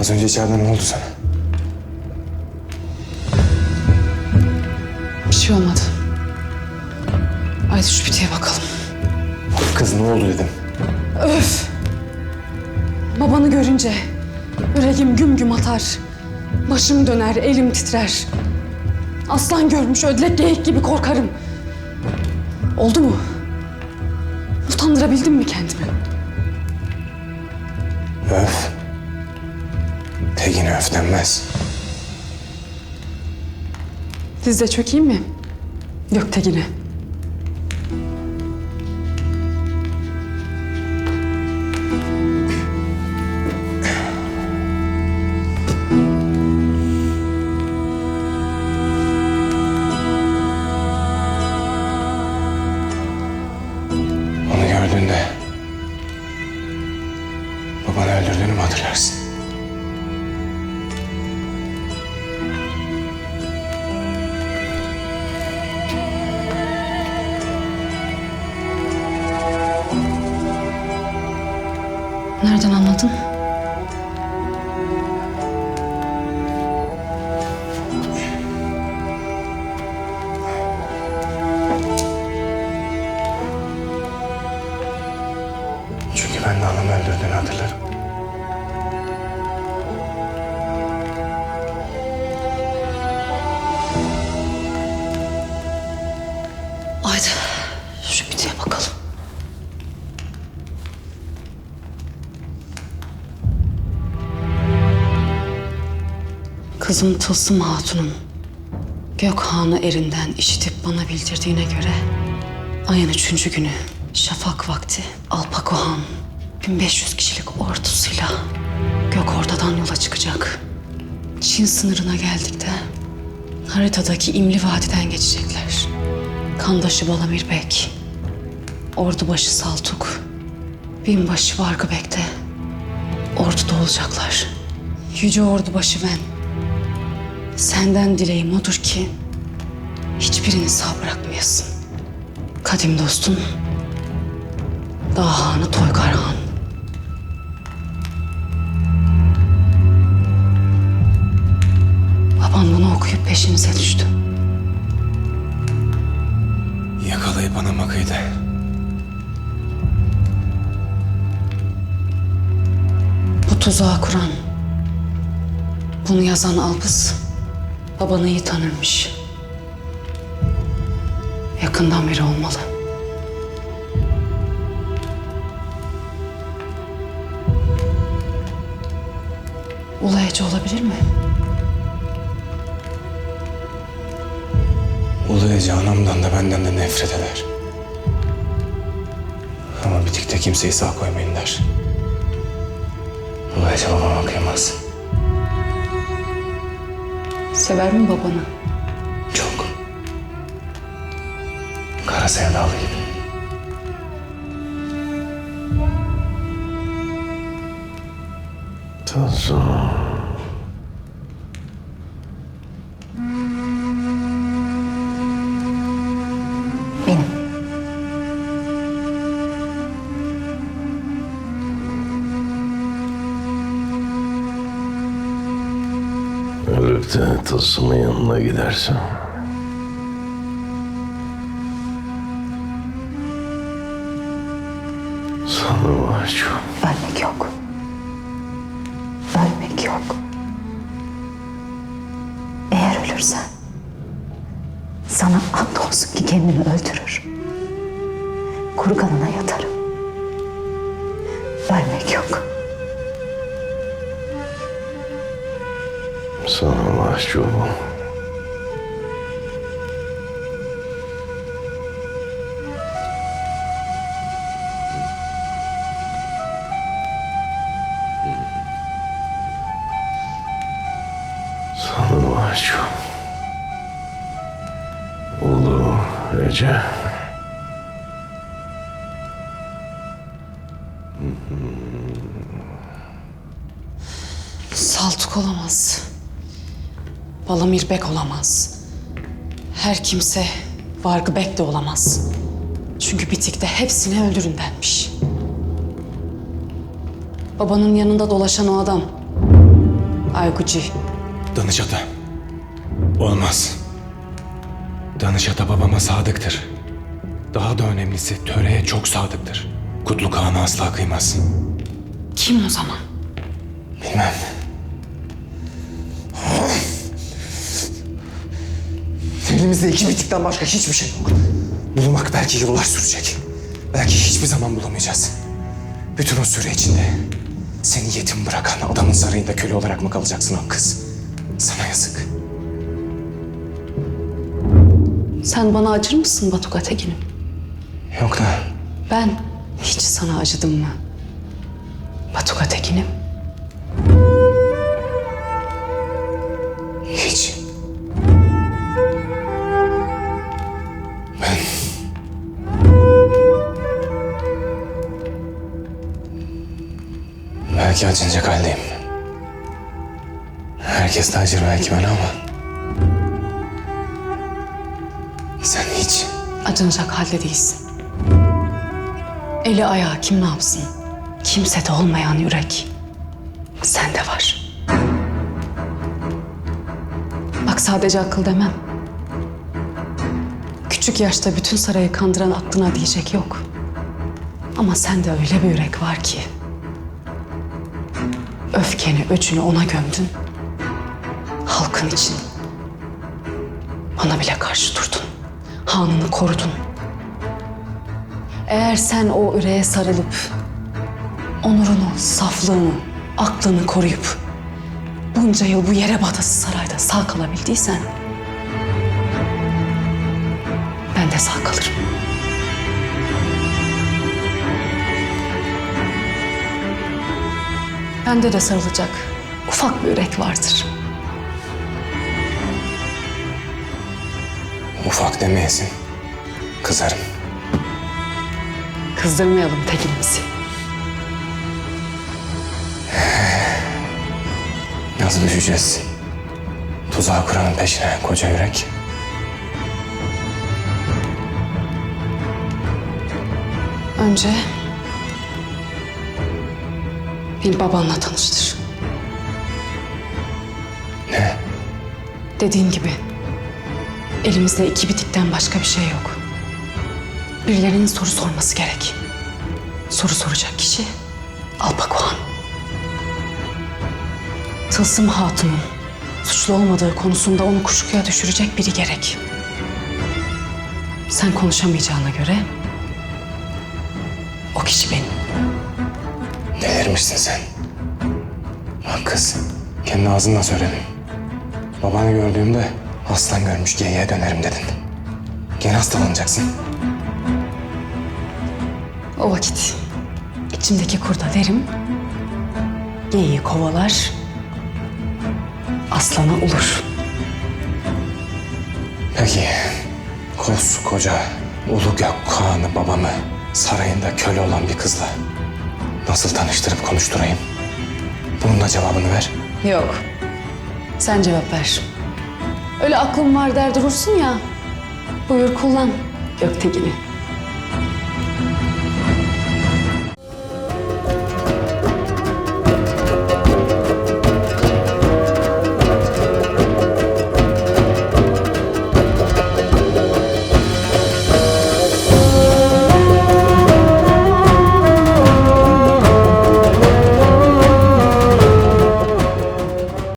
Az önce içeride ne oldu sana? Bir şey olmadı. Haydi şu bitiye bakalım. Kız ne oldu dedim. Öf! Babanı görünce yüreğim güm güm atar. Başım döner, elim titrer. Aslan görmüş ödlek geyik gibi korkarım. Oldu mu? Utandırabildim mi kendimi? Öf. Tegine öf denmez. Dizde çökeyim mi? Göktegin'e. Öldürdüğünü hatırlarım. Haydi şu bitiye bakalım. Kızım Tılsım Hatun'un Gökhan'ı erinden işitip bana bildirdiğine göre ayın üçüncü günü şafak vakti Alpakohan 1500 kişilik ordusuyla Gökorta'dan yola çıkacak. Çin sınırına geldikte haritadaki İmli Vadi'den geçecekler. Kandaşı Balamir Bek, Ordubaşı Saltuk, Binbaşı Vargı Bek de orduda olacaklar. Yüce Ordubaşı ben. Senden dileğim odur ki hiçbirini sağ bırakmayasın. Kadim dostun Dahanı Toykar Han. Okuyup peşimize düştü. Yakalayıp anama kıydı. Bu tuzağı kuran, bunu yazan Albız, babanı iyi tanırmış. Yakından biri olmalı. Ulayıcı olabilir mi? Ulayıcı anamdan da benden de nefret eder. Ama bitikte kimseyi sağ koymayın der. Ulayıcı babama kıymaz. Sever mi babanı? Çok. Kara sevdalı gibi. Tuzum. Benim. Ölüp de Tılsım'ın yanına gidersen. Sana mahcup. Ölmek yok. Ölmek yok. Eğer ölürsen sana andolsun ki kendimi öldürür. Kuru kanına yatarım. Ölmek yok. Sana mahcubum. Sana mahcup. Ece. Saltuk olamaz. Balamir Bek olamaz. Her kimse Vargı Bek de olamaz. Çünkü bitikte hepsini öldürün denmiş. Babanın yanında dolaşan o adam Ayguci. Danışata. Olmaz. Danışata babama sadıktır. Daha da önemlisi töreye çok sadıktır. Kutlu Kağan'a asla kıymaz. Kim o zaman? Bilmem. Elimizde iki bitikten başka hiçbir şey yok. Bulmak belki yıllar sürecek. Belki hiçbir zaman bulamayacağız. Bütün o süre içinde seni yetim bırakan adamın sarayında köle olarak mı kalacaksın o kız? Sana yazık. Sen bana acır mısın Batuka Tekin'im? Yok da Ben hiç sana acıdım mı? Batuka Tekin'im. hiç. Ben... Belki acınacak haldeyim. Herkes de acır belki bana ama... Acınacak halde değilsin. Eli ayağı kim ne yapsın? Kimsede olmayan yürek. Sende var. Bak sadece akıl demem. Küçük yaşta bütün sarayı kandıran aklına diyecek yok. Ama sende öyle bir yürek var ki. Öfkeni, öcünü ona gömdün. Halkın için. Bana bile karşı durdun. Hanını korudun. Eğer sen o yüreğe sarılıp onurunu, saflığını, aklını koruyup bunca yıl bu yere batası sarayda sağ kalabildiysen ben de sağ kalırım. Bende de sarılacak ufak bir yürek vardır. Demeyesin. Kızarım. Kızdırmayalım tekinimizi. Nasıl düşeceğiz? Tuzağı kuranın peşine koca yürek. Önce beni babanla tanıştır. Ne? Dediğin gibi elimizde iki bitikten başka bir şey yok. Birilerinin soru sorması gerek. Soru soracak kişi Alpakuhan. Tılsım Hatun'un suçlu olmadığı konusunda onu kuşkuya düşürecek biri gerek. Sen konuşamayacağına göre o kişi benim. Delirmişsin sen. Bak kız, kendi ağzınla söyledin. Babanı gördüğümde aslan görmüş geyiğe dönerim dedin. Gene hastalanacaksın. O vakit içimdeki kurda derim, geyiği kovalar, aslana olur. Peki, koskoca Ulu Gök Kağan'ı babamı sarayında köle olan bir kızla nasıl tanıştırıp konuşturayım? Bunun da cevabını ver. Yok, sen cevap ver. Öyle aklım var der durursun ya, buyur kullan Göktekin'i.